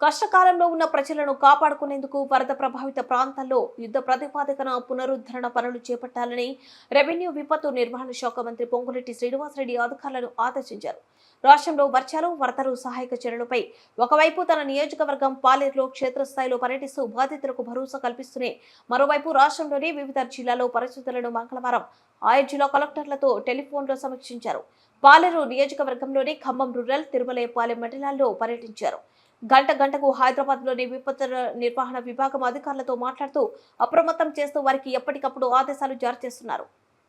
కష్టకాలంలో ఉన్న ప్రజలను కాపాడుకునేందుకు వరద ప్రభావిత ప్రాంతాల్లో యుద్ధ ప్రతిపాదికన పునరుద్ధరణ పనులు చేపట్టాలని రెవెన్యూ విపత్తు నిర్వహణ శాఖ మంత్రి పొంగులెట్టి శ్రీనివాసరెడ్డి అధికారులను ఆదేశించారు. రాష్ట్రంలో వర్షాలు వరదలు సహాయక చర్యలపై ఒకవైపు తన నియోజకవర్గం పాలేరులో క్షేత్రస్థాయిలో పర్యటిస్తూ బాధితులకు భరోసా కల్పిస్తూనే మరోవైపు రాష్ట్రంలోని వివిధ జిల్లాలో పరిస్థితులను మంగళవారం ఆయా జిల్లా కలెక్టర్లతో టెలిఫోన్లో సమీక్షించారు. పాలేరు నియోజకవర్గంలోని ఖమ్మం రూరల్ తిరుమలయపాలెం మండలాల్లో పర్యటించారు. గంట గంటకు హైదరాబాద్లోని విపత్తుల నిర్వహణ విభాగం అధికారులతో మాట్లాడుతూ అప్రమత్తం చేస్తూ వారికి ఎప్పటికప్పుడు ఆదేశాలు జారీ చేస్తున్నారు.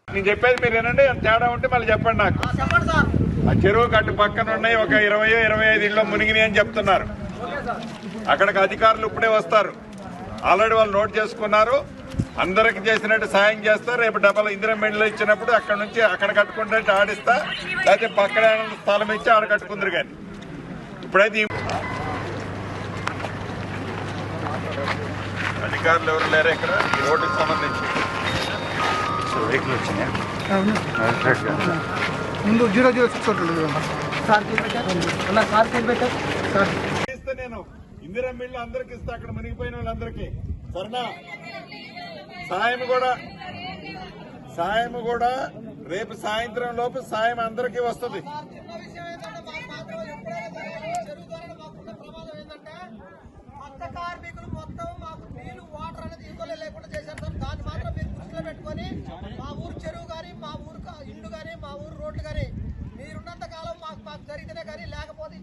నేను చెప్పేది మీరు తేడా ఉంటే మళ్ళీ చెప్పండి నాకు. ఆ చెరువు కట్టు పక్కన ఉన్నాయి ఒక ఇరవై ఇరవై ఐదు ఇళ్ళు మునిగినాయి అని చెప్తున్నారు. అక్కడికి అధికారులు ఇప్పుడే వస్తారు. ఆల్రెడీ వాళ్ళు నోట్ చేసుకున్నారు. అందరికి చేసినట్టు సాయం చేస్తారు రేపు డబ్బులు ఇందిరా మెండ్లు ఇచ్చినప్పుడు అక్కడ నుంచి అక్కడ కట్టుకుంటే ఆడిస్తా లేకపోతే పక్కన స్థలం ఇచ్చి ఆడ కట్టుకుందరు కానీ. ఇప్పుడైతే అధికారులు ఎవరు లేరు ఇక్కడ? ఈ రోడ్డుకి సంబంధించి. వెహికల్ వచ్చినాయి ముందు జీరో జీరో సిక్స్ నేను ఇందిరా మిల్లు అందరికి ఇస్తా అక్కడ మునిగిపోయిన వాళ్ళందరికీ. సరేనా? సాయం కూడా సాయం కూడా రేపు సాయంత్రం లోపు సాయం అందరికీ వస్తుంది.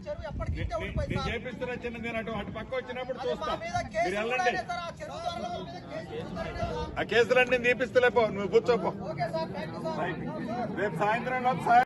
చెరువు ఎప్పటికీ నేను అటు అటు పక్క వచ్చినప్పుడు అది చూస్తా. మా మీద మీరు వెళ్ళండి. ఆ కేసులన్నీ నీపిస్తలేపో నువ్వు కూర్చోపో. Okay sir thank you sir. రేపు సాయంత్రం